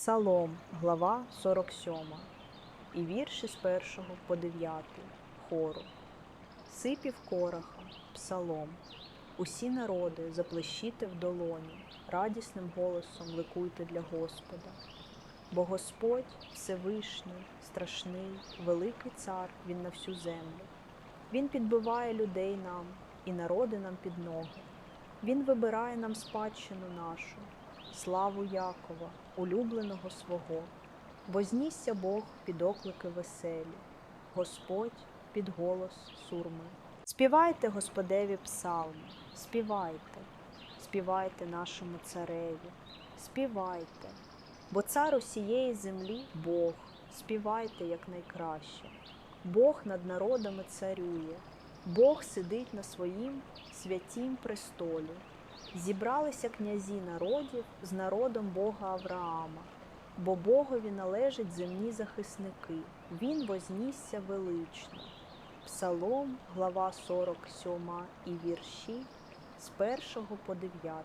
Псалом, глава 47, і вірші з 1 по 9 хору. Сипів короха, псалом. Усі народи заплещіте в долоні, радісним голосом ликуйте для Господа. Бо Господь Всевишній, страшний, великий цар, Він на всю землю. Він підбиває людей нам і народи нам під ноги. Він вибирає нам спадщину нашу, славу Якова, улюбленого свого. Вознісся Бог під оклики веселі, Господь під голос сурми. Співайте Господеві псалми, співайте, співайте нашому цареві, співайте, бо цар усієї землі Бог, співайте якнайкраще. Бог над народами царює, Бог сидить на своїм святім престолі. Зібралися князі народів з народом Бога Авраама, бо Богові належать земні захисники, Він вознісся велично. Псалом, глава 47 і вірші з 1 по 9